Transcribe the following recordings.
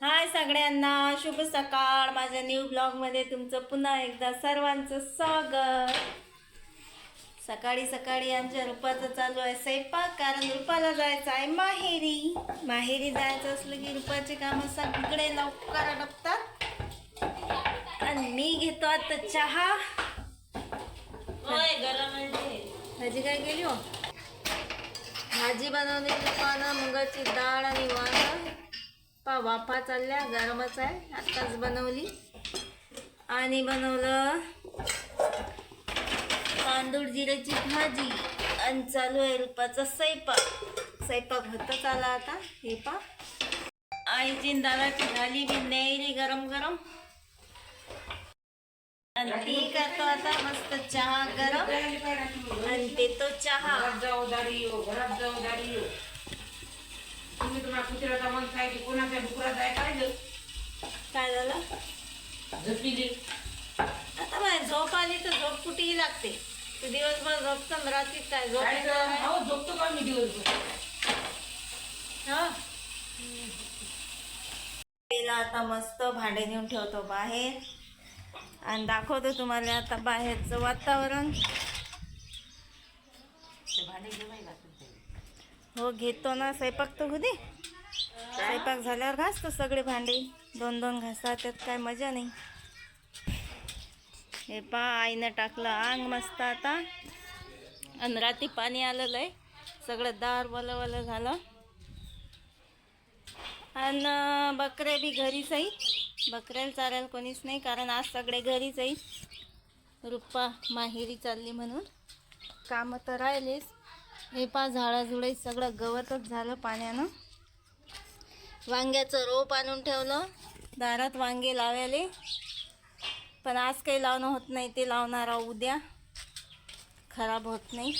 हाय सगळ्यांना शुभ सकाळ. माझ्या न्यू ब्लॉगमध्ये तुमचं पुन्हा एकदा सर्वांचं स्वागत. सकाळी सकाळी आमच्या रुपाचं चालू आहे स्वयंपाक कारण रुपाला जायचं आहे माहेरी. माहेरी जायचं असलं की रुपाचे कामं सगळे लवकर आटपतात आणि मी घेतो आता चहा. भाजी काय केली हो? भाजी बनवली रुपानं मुगाची डाळ आणि वांग. पा वाफा चालल्या गरमच आहे. आत्ताच बनवली. आणि बनवलं तांदूळ जिऱ्याची भाजी आणि चालू आहे रुपाचा स्वयंपाक. स्वयंपाक होतच आला आता. हे पा. आईची आणि दादाची झाली बी न्यायली गरम गरम. आणि ती करतो आता मस्त चहा गरम. आणि देतो चहा घरात जाऊ दारी येऊ घरात जाऊ दारी येऊ तुम्ही तुम्हाला मन काय की कोणाच्या डुकरात आहे काय? काय झालं झोपली आता बाय झोप आली तर झोप कुठेही लागते तू दिवसभर झोपतो रात्री काय झोप काय येत. अहो झोपतो का मी दिवसभर हा तिला आता मस्त भांडे नेऊन ठेवतो बाहेर आणि दाखवतो तुम्हाला आता बाहेरचं वातावरण ते भांडे ते. हो घेतो ना. स्वयंपाक तर होऊ दे. स्वयंपाक झाल्यावर घासतो सगळे भांडे. दोन दोन घासा त्यात काय मजा नाही. हे पा आईनं टाकलं आंग मस्त आता. आणि रात्री पाणी आलेलं आहे. सगळं दार वलं वलं झालं. आणि बकऱ्या बी घरीच आहे बकऱ्याला चारायला कोणीच नाही कारण आज सगळे घरीच आहे रुप्पा माहेरी चालली म्हणून. कामं तर राहिलेच. हे पा झाडाझुळे सगळं गवतच झालं पाण्यानं. वांग्याचं रोप आणून ठेवलं. दारात वांगे लावायले पण आज काही लावणं होत नाही ते लावणार आहोत उद्या. खराब होत नाही.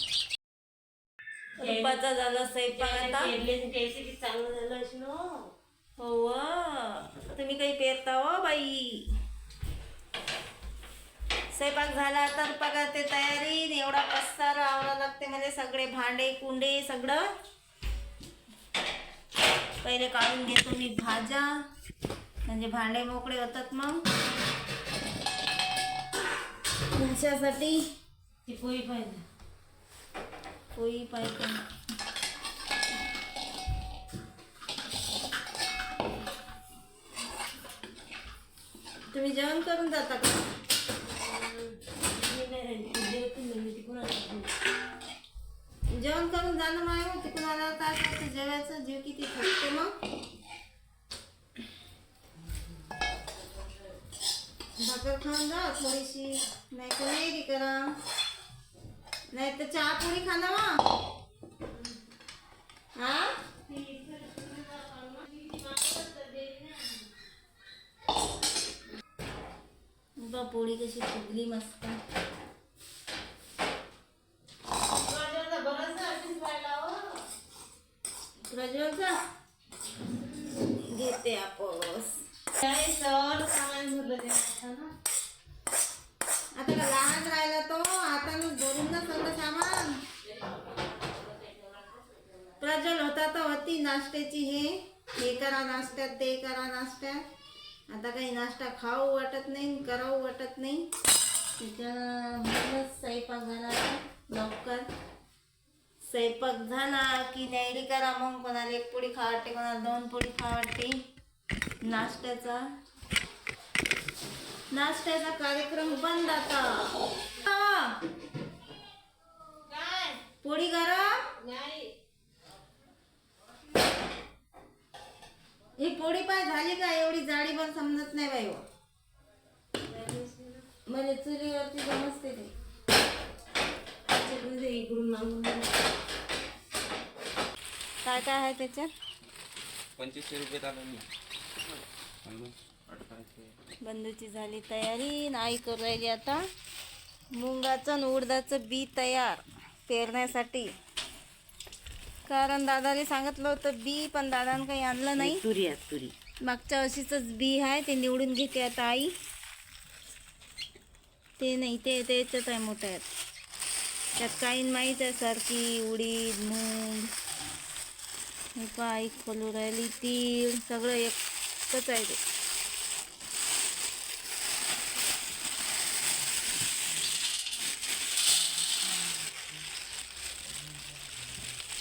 रुपाचा झालं स्वयंपाक आता. चांगलं झालं हो. तुम्ही काही पेरता हो बाई. स्वयंपाक झाला तर रुपा ते तयारी. एवढा पसारा आवरा लागते म्हणजे सगळे भांडे कुंडे सगळं. पहिले काढून घेतो मी भाज्या. म्हणजे भांडे मोकळे होतात मग. तुमच्यासाठी ती पोळी पाहिजे. पोळी पाहिजे. तुम्ही जेवण करून जाता का? काय जीव किती फुटते मग. भाकर खाऊन जा थोडीशी नाही तर नाही करा. नाही तर चहा पोळी खा हा. पोळी कशी फुगली मस्त. प्रज्वल होता तर होती नाश्त्याची हे. हे करा नाश्त्यात ते करा नाश्त्यात. आता काही नाश्ता खाऊ वाटत नाही करावं वाटत नाही. त्याच्यामुळेच स्वयंपाक झाला लवकर. स्वयंपाक झाला की न्यायडी करा मग कोणाला एक पोळी खा वाटते कोणाला दोन पोळी खा वाटते. नाश्त्याचा. नाश्त्याचा कार्यक्रम बंद आता हा. पोळी गरम ही पोळी पाय झाली का एवढी जाडी समजत नाही बाई. मला चुलीवरती समजते ते. इकडून मागून काय काय आहे त्याच्यात? पंचवीसशे रुपये आलं मी. बंधूची झाली तयारी नाही करू राहिली आता. मुंगाचं आणि उडदाचं बी तयार पेरण्यासाठी. कारण दादाने सांगितलं होतं बी पण दादानं काही आणलं नाही. तुरी आहे तुरी. मागच्या वर्षीचंच बी आहे ते निवडून घेते आता आई. ते नाही ते त्याच्यात आहे मोठं आहेत त्यात काही माहीत आहे सारखी उडीद मूग आई खोलू राहिली तीळ सगळं एक मस्तच आहे ते.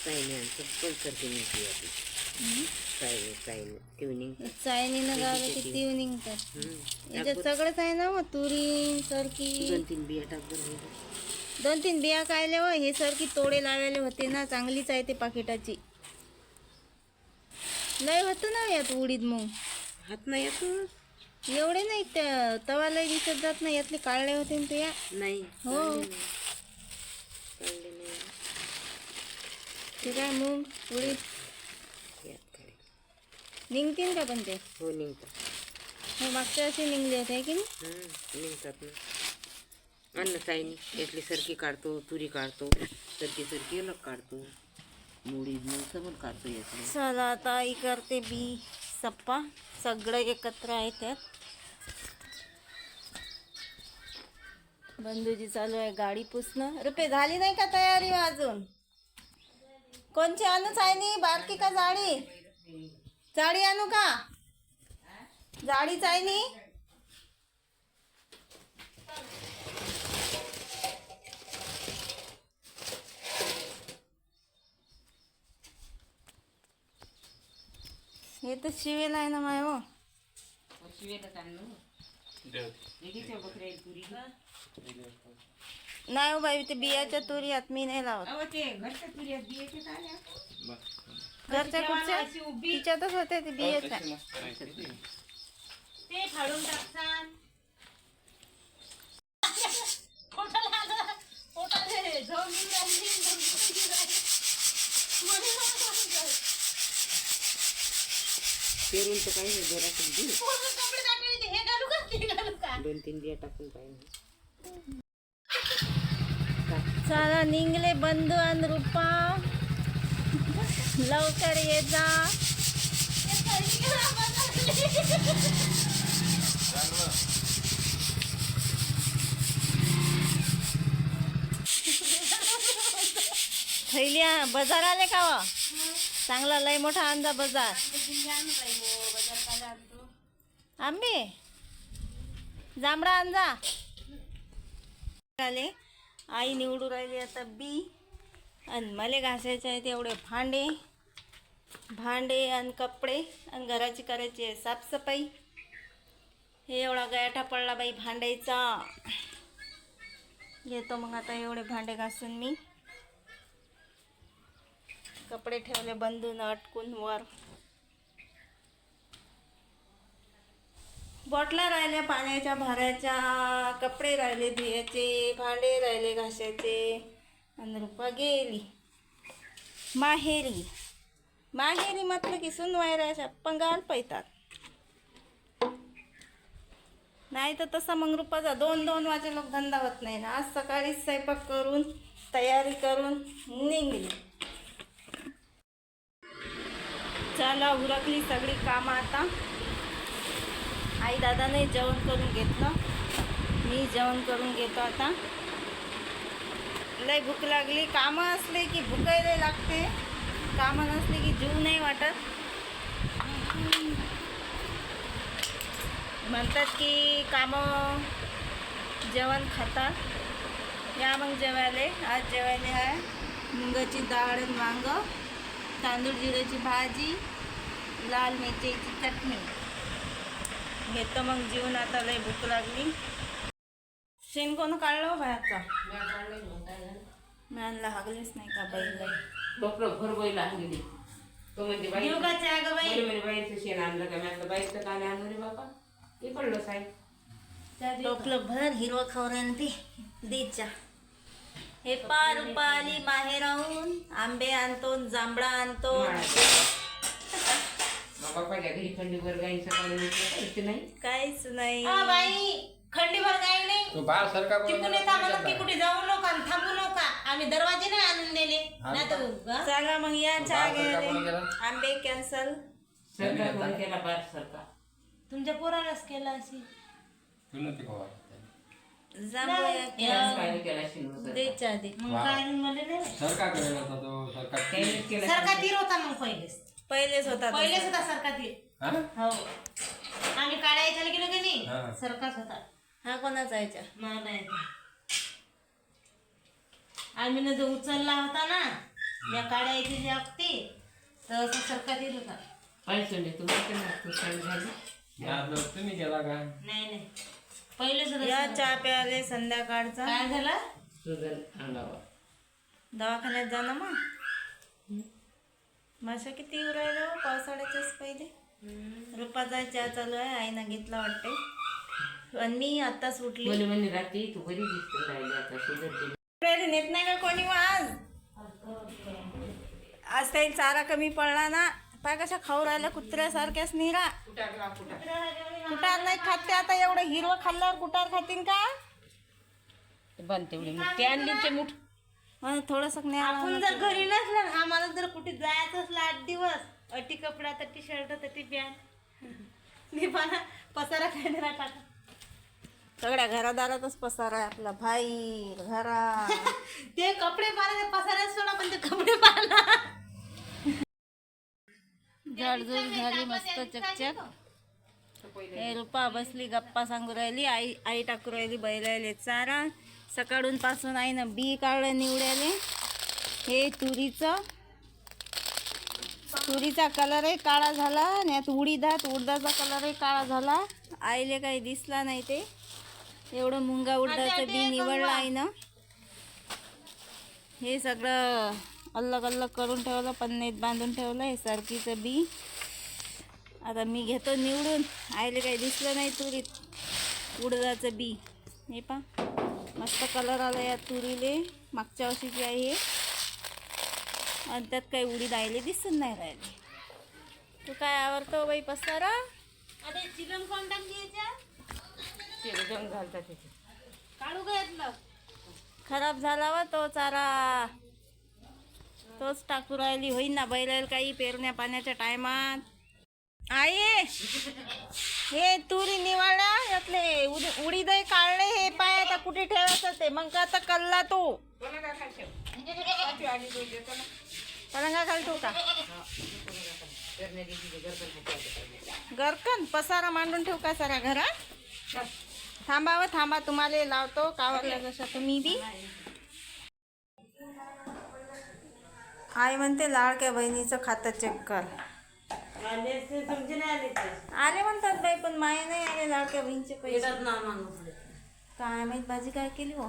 चायनी आमचं चायनीनं गावलं की तीव निघतात याच्यात सगळंच आहे ना मग तुरी सरकी. दोन तीन बिया टाक दोन तीन बिया कायले हो हे सरकी तोडे लावायला होते ना चांगलीच आहे ते पाकिटाची. लय होतं ना यात उडीद मग हात नाही येतो एवढे नाही त्या तवा लय दिसत जात नाही यातले काढले होते ना ते या नाही. हो ते काय मूग उडीद. निघतील का पण ते? हो निघतात. हो मागच्या असे निघले होते है की नाही? हम्म, निघतात ना. अन्न चायनी यातली सरकी काढतो तुरी काढतो सरकी सरकी अलग काढतो. मुडी मूग सगळं काढतो यातलं. चला आता आई करते बी सप्पा. सगळं एकत्र आहे त्यात. बंधूजी चालू आहे गाडी पुसणं. रुपये झाली नाही का तयारी अजून? कोणची आणूच आहे नी? बारकी का जाडी जाडी आणू का? जाडीच आहे नी. हे तर शिवेल आहे ना माय हो. नाही हो बाई ते बियाच्या तुरीयात मी नाही लावत. घरच्या कुठच्या तिच्यातच होत्या ते बियाच्या पेरून तर काही नाही जरा दोन तीन बिया टाकून पाहिजे. चला निघले बंधू आणि रुपा. लवकर ये जा. थैल्या बाजार आले का व चांगला लय मोठा आणजा बाजार. आंबे? जांभळा आणजा आले. आई निवडू राहिली आता बी. आणि मला घासायचे आहेत एवढे भांडे. भांडे आणि कपडे आणि घराची करायची आहे साफसफाई. हे एवढा गयाठा पडला बाई भांड्याचा. घेतो मग आता एवढे भांडे घासून मी. कपडे ठेवले बंधून अटकून वर. बॉटला राहिल्या पाण्याच्या भरायच्या कपडे राहिले धुयाचे भांडे राहिले घासायचे. आणि रुपा गेली. माहेरी. माहेरी म्हटलं की सुनवायराच्या पंगाल पैतात. नाही तर तसा मग रुपाचा दोन दोन वाजे लोक धंदा होत नाही ना. आज सकाळी स्वयंपाक करून तयारी करून निघली. चला उरकली सगळी कामं आता. आई दादाने जेवण करून घेतलं. मी जेवण करून घेतो आता. लय भूक लागली. कामं असले की भुकायला लागते. कामं नसले की जीव नाही वाटत. म्हणतात की कामं जेवण खातात. या मग जेवायले. आज जेवायले आहे मुंगाची डाळ वांग तांदूळ जिऱ्याची भाजी लाल मिरचीची चटणी. घेतो मग जीवन आता लय भूक लागली. शेण कोण काढलं बाहेरचा? मॅनला हागलेच नाही का बाईला डॉक्टर भर बैल आणलेली तो म्हणजे बाई देऊ का चहा गं बाई. बैल म्हणे बाईचं शेण आणलं का? मी बाईचं काय आणलं रे बाबा ते पडलं साहेब टोपलं भर हिरवं खवरण ते देच्या. हे पार माहेर राहून आंबे आणतो जांभळा आणतो मग बापाच्या घरी खंडीवर गाईचं काढून काहीच नाही? काहीच नाही. बाई. खंडीभर काही नाही तो बाळ सारखा तिकडून येता म्हणत की कुठे जाऊ नका आणि थांबू नका. आम्ही दरवाजे नाही आणून नेले नाही तर चला मग या चहा सरका घ्यायला? आंबे कॅन्सल. सरकार कोणी केला बार सरकार. तुमच्या पोरालाच केला अशी जांभळा काय केला शिंदू सर दे चहा दे मग काय मला नाही? सरका होता तो सरका त्यांनीच केला सरका तीर होता मग पहिलेच. पहिलेच होता तो. पहिलेच होता सरका तीर. हा? हो. यायला गेलो की नाही. सरकाच होता. हा कोणाचा याच्या मला आम्ही ना जो उचलला होता ना या काड्या यायची जी असते तर असं सरकात येत होता. आपलं तुम्ही गेला का? नाही नाही. पहिले सुद्धा या चहा प्याले संध्याकाळचा. काय झालं? दवाखान्यात जा ना मग. माशा किती येऊ राहिल्या हो? पावसाळ्याच्याच पहिले. रुपाचा चहा चालू आहे आईनं घेतला वाटते आणि मी आत्ताच उठली. राहिली नेत नाही का कोणी मग आज? आज काही चारा कमी पडला ना पाय कशा खाऊ राहिल्या कुत्र्यासारख्याच निरा. कुटार नाही खात ते आता एवढं हिरवं खाल्ल्यावर कुटार खातीन का? ते आणली ते मुठ. मला थोडंसं नाही आपण जर घरी नसलं ना, आम्हाला जर कुठे जायचं असलं आठ दिवस अटी कपडा तर टी शर्ट तर टी पॅन्ट. मी पण पसारा काय टाका सगळ्या घरादारातच पसार आहे आपला. भाई घरा ते कपडे पाहिजे पसारा सोडा पण ते कपडे पाहिला झाडझूड झाली मस्त चकचक. हे रुपा बसली गप्पा सांगू राहिली आई आई टाकू राहिली बैलाले चारा. सकाळून पासून आईनं बी काढलं निवड्याले. हे तुरीचं. तुरीचा कलरही काळा झाला आणि यात उडीदात उडदाचा कलरही काळा झाला. आईले काही दिसला नाही ते. एवढं मुंगा उडदाचं बी निवडलं आईनं हे सगळं अलग अलग करून ठेवलं पन्नीत बांधून ठेवलं हे सरकीचं बी. आता मी घेतो निवडून. आईले काही दिसलं नाही तुरीत. उडदाचं बी. हे पा मस्त कलर आला या तुरीले. मागच्या वर्षीची आहे हे. आणि त्यात काही उडीद आईले दिसून नाही राहिले. तू काय आवडतो बाई पसारा? आता चिकन कोण टाकली याच्यात घालतात त्याच्यात. काढू का यातलं. खराब झाला वा तो चारा. तोच टाकू राहिली होईन ना बैलाला काही पेरण्या पाण्याच्या टायमात. आई! हे तुरी निवाळल्या यातले उड- उडीदही काढले हे पाय आता कुठे ठेवायचं ते? मग का आता कल्ला तो. पलंगा खाली ठेवू का? गरकन पसारा मांडून ठेवू का सारा घरात? थांबावं थांबा तुम्हाला लावतो कावरला जशा तुम्ही बी. आई म्हणते लाडक्या बहिणीचं खातं चेक कर. आले नाही म्हणतात बाई पण माय नाही आले लाडक्या बहिणीचे पैसे. काय माहीत भाजी काय केली हो?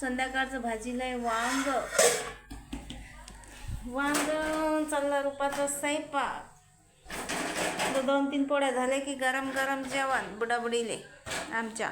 संध्याकाळचं भाजीला आहे वांग. वांग चालला रुपाचा स्वयंपाक. तो दोन तीन पोळ्या झाल्या की गरम गरम जेवण बुडाबुडीले आमच्या.